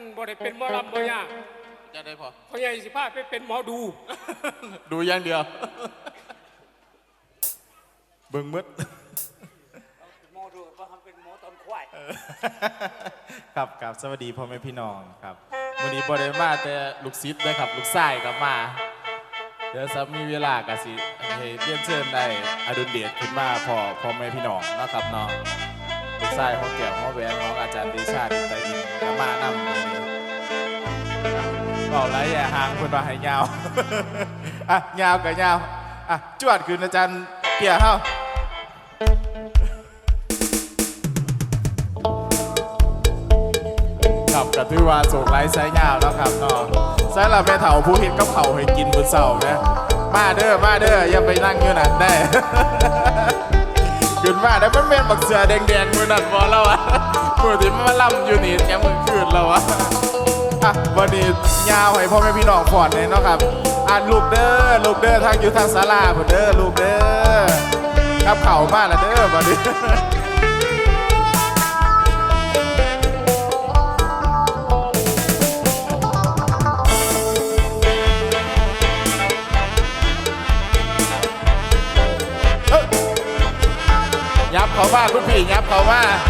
นบ่ได้เป็นหมอลำบ่ยากจะได้พอพ่อใหญ่สิพาไปเป็นหมอดู ดูอย่างเดียว เบิ่งมืดหมอดูว่าเขาเป็นหมอตอนควายครับครับสวัสดีพ่อแม่พี่น้องครับวันนี้บริมาแต่ลูกศิษย์นะครับ ลูกชายกับมา เดี๋ยวสัมีเวลากสิให้เรียนเชิญได้อดุลเดชขึ้นมาพ่อพ่อแม่พี่น้องเนาะครับเนาะลูกชายของแก้วของแหวนของอาจารย์เดชาดิตาอินกับ มานำเลยบอกไรอย่าห่างเพื่อนว่าให้ยาวอะยาวกับยาวอะจวดคืนอาจารย์เปียเฮาครับก็ถือว่าโศกไร้ไซยาวแล้วครับเนาะใส่ละแม่เฒ่าผู้เฮ็ดกับเขาให้กินมือเช้าแม่ยมาเด้อมาเด้ออย่าไปนั่งอยู่นั่นได้ขึ้นมาได้มันแม่นบักเสือแดงๆมื้อนั้นบ่แล้วอะ มือที่มันมาล่ำอยู่นี่แกมือคืนแล้วอะอะวันนี้ยาวให้พ่อแม่พี่น้องพอดเลยเนาะครับอะลูกเด้อลูกเด้อทางอยู่ทางศาลาเด้อลูกเด้อกับเข่ามาแล้วเด้อบัดนี้ยับเขาว่าคุณพี่ยับเขาว่าซุก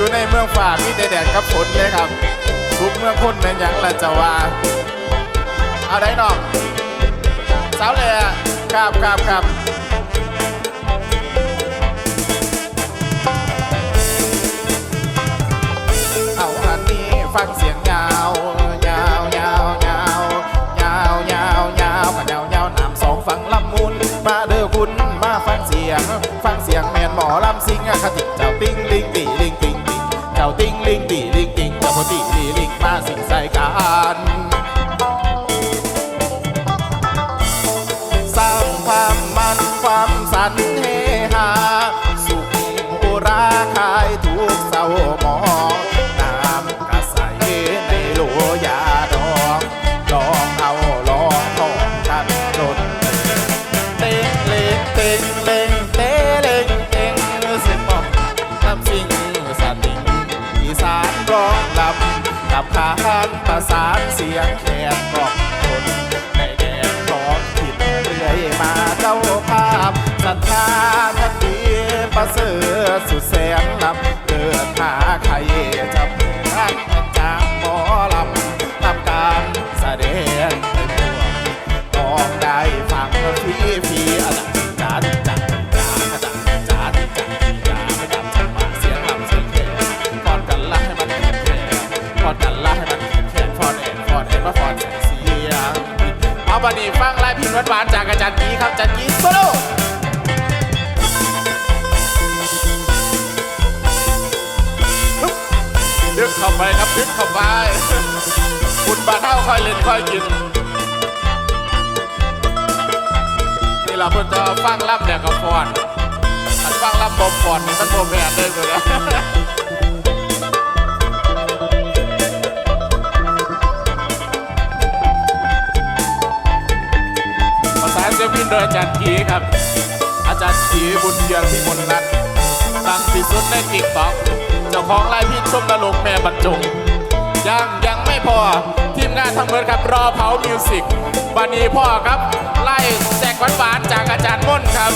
อยู่ในเมืองฝ่ามีแต่แดดกับฝนเลยครับซุกเมืองคนเป็นหยังละจะว่าเอาได้น้องสาวเลยอะครับครับครับเอาอันนี้ฟังเสียงยาวยาวยาวยาวยาวยาวยาวขยาวยาวน้ำสองฝั่งลำมุนมาเด้อคุณมาฟังเสียง ฟังเสียงแมนหมอลำสิงอะคติเจ้าติ้งลิงตีลิง สานเสียงแขนบอกคนในแดนร้องผิดเรื่อยมาเจ้าภาพศรัทธาทันดีประเสริฐสุดานๆจากอาจารย์กีครับจารย์กีโซโลดึกเข้าไปครับดึกเข้าไปคุณบาเท่าค่อยเล่นค่อยกินนี่เราเพิ่งจะฟังล่ำเนี่ยกับฟอนอันฟังล่ำบอมฟอนนี่มันโมแมนเลยเลยภาษา พินโดยอาจารย์ขีครับ อาจารย์ขีบุญเยือนพิมลนัทดังที่สุดในติ๊กต็อกเจ้าของไลายพินชมนรกแม่บรรจงยังยังไม่พอทีมงานทั้งหมดครับรอเผามิวสิกวันนี้พ่อครับ ไล่แจกหวานๆจากอาจารย์ม่นครับ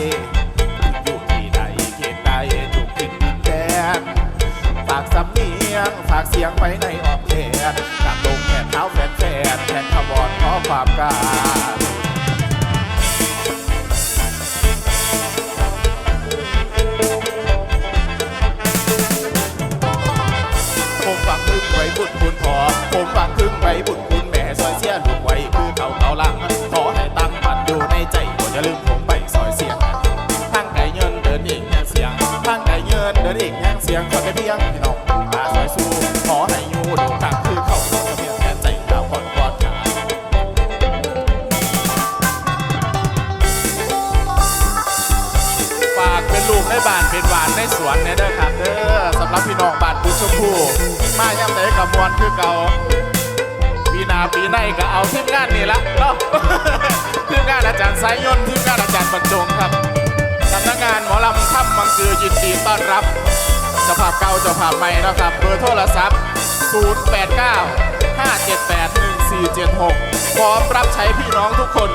อยู่ที่ใดเขตใดทุกทิศดินแดนฝากสำเนียงฝากเสียงไว้ในออก บานเป็นหวานในสวนเนเด้อครับเด้อสำหรับพี่น้องบ้านพุชมพูมาย่ำไหนกับมวลคือเก่าปีนาปีในก็เอาทีมงานนี่ละเนาะทีมงานอาจารย์สายยนทีมงานอาจารย์บรรจงครับสำนักงานหมอลำค่ำบางคือยินดีต้อนรับเจ้าภาพเก่าเจ้าภาพใหม่นะครับเบอร์โทรศัพท์ 089 578 1476 พร้อมรับใช้พี่น้องทุกคน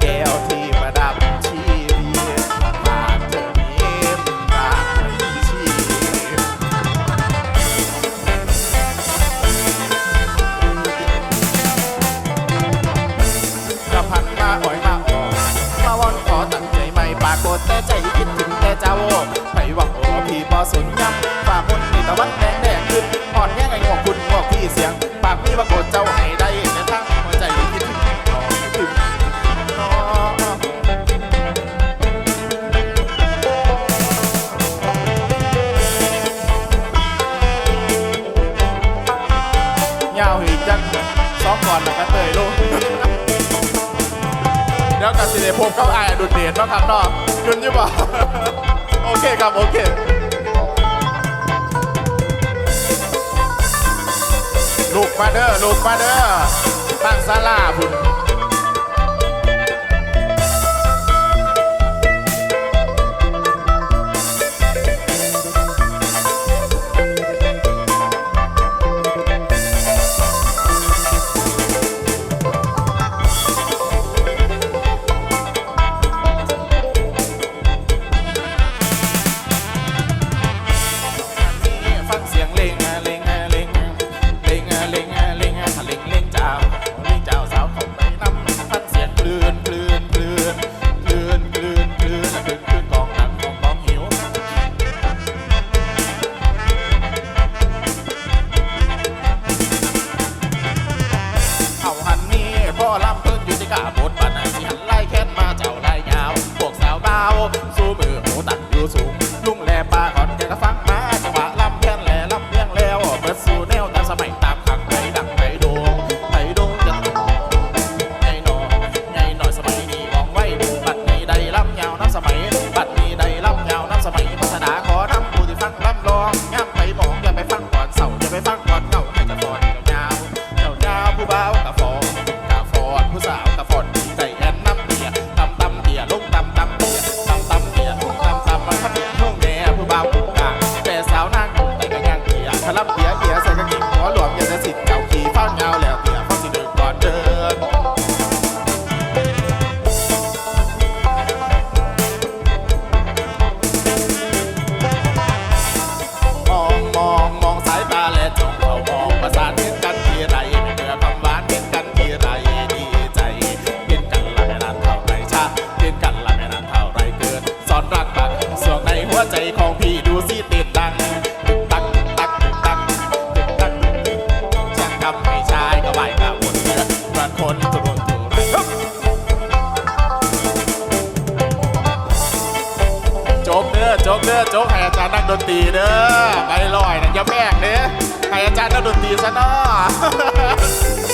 แก้วที ผมกับาอ้ดุเดียนนะครับเนาะดุดยี่บ่โอเคครับ โอเคลูกมาเด้อลูกมาเด้อตั้งซาลาบุญ กับไม่ชายก็ไปกับวนเรือรันคนตุรุนตุรัจบเด้อจบเด้อจบให้อาจารย์นักดนตรีเด้อไปลอยนะอย่าแบกเด้อให้อาจารย์นักดนตรีซะเนาะ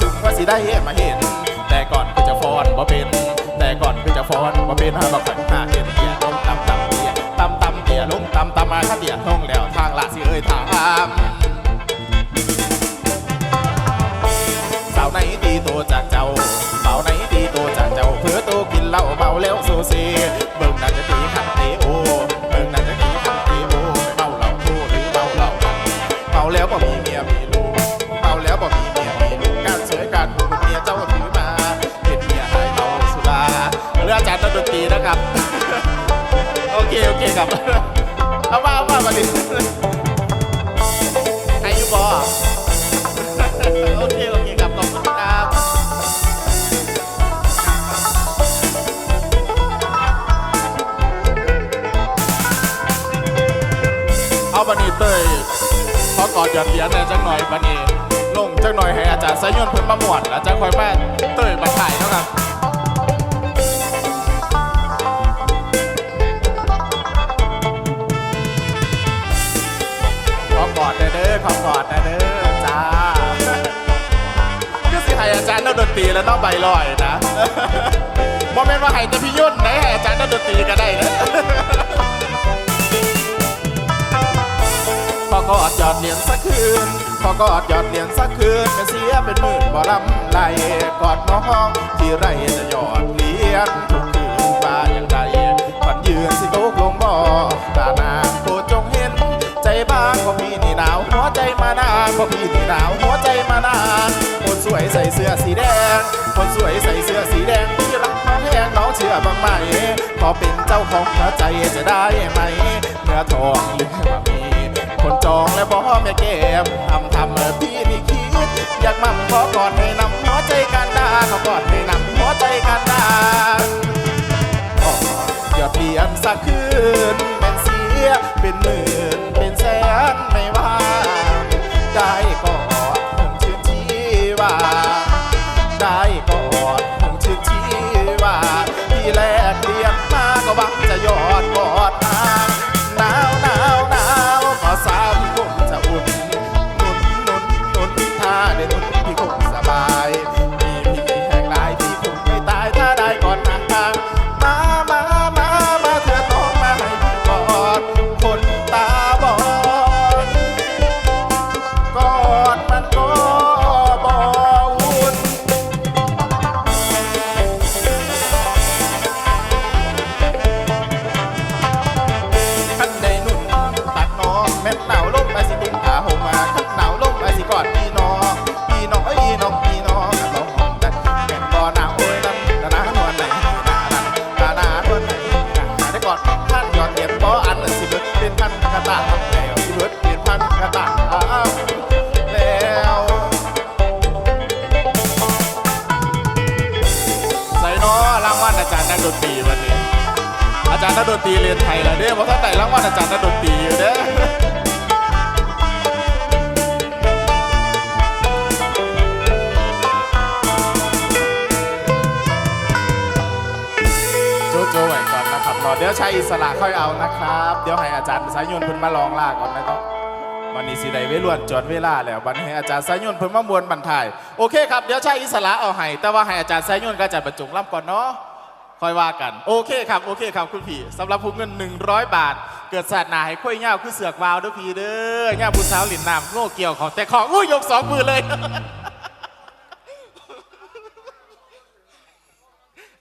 ถึงว่าสิได้มาเห็น แต่ก่อนคือจะฟ้อนบ่เป็น แต่ก่อนคือจะฟ้อนบ่เป็นหาบักขันหาเห็นเดียลงตำตำเดียตำตำเดียลงตำตำมาข้าเดียลงแล้วทางละสิเอ้ยทางสาวไหนดีตัวจากเจ้า คโอเคครับ เอาว่าเอาว่ามาดิให้อยูบอโอเคโอเคครับขอบคุณครับเอาบันนี้เต้ยขอกอดหยอดเหรียญหน่อยจังหน่อยบันนี้ลงจังหน่อยให้อาจารย์สายยนต์เพิ่นมาหมวดแล้วจังคอยแม่ แล้วเน้องใบลอยนะโมเมนต์ว่าห้แต่พี่ยุ่นไหนให้อาจารย์นักดนตรีก็ได้นะพอกอดยอดเหรียญสักคืนพอกอดยอดเหรียญสักคืนก็เสียเป็นหมื่นบ่ลำไหลกอดน้องที่ไรจะยอดเหรียญทุกคืนว่าอย่างไรฝันยืนสิตกลงบ่อตาหนาโบ้างก็พี่นี่หนาวหัวใจมานานก็พี่นี่หนาวหัวใจมานานคนสวยใส่เสื้อสีแดง คนสวยใส่เสื้อสีแดงที่รักน้องแพงน้องเชื่อบ้างไหมขอเป็นเจ้าของหัวใจจะได้ไหมเนื้อทองหรือว่ามีคนจองและบอกแม่แก้มทำทำเมื่อพี่นี่คิด อยากมั่มขอกอดให้นำหัวใจกันดาขอกอดให้นำหัวใจกันดาหยอดเหรียญสักคืนเป็นเสียเป็นหมื่น ห เด้อเพราะท่านไหนรางวัลอาจารย์นักดนตรีอยู่เด้อโจไว้ก่อนนะครับรอเดี๋ยวใช้อิสระค่อยเอานะครับ เดี๋ยวให้อาจารย์สายยนต์เพิ่นมาลองลาก่อนนะครับวันนี้สิได้เวลวนจดเวลาแล้ววันนี้ให้อาจารย์สายยนต์เพิ่นมามวนบรรทายโอเคครับเดี๋ยวใช้อิสระเอาให้แต่ว่าให้อาจารย์สายยนต์ก็จายบรรจุล่ำก่อนเนาะ ค่อยว่ากัน โอเคครับ โอเคครับคุณพี่สำหรับผมเงิน 100 บาท เกิดศาสนาให้ค่อยเง่าคือเสือกวาวด้วยพี่เด้อเง่าบุญสาวหลินนามโง่เกี่ยวของแต่ของอุ้ยยกสองมือเลย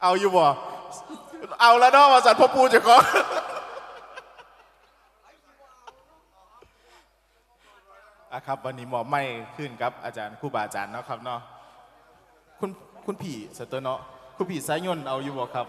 เอาอยู่บ่เอาแล้วนอกมาสัตว์พ่อปูจะขออะครับวันนี้หมอไม่ขึ้นครับอาจารย์ครูบาอาจารย์เนาะครับเนาะคุณคุณผีสตอร์เนาะ คุณพี่สายยนต์เอาอยู่บ่ครับ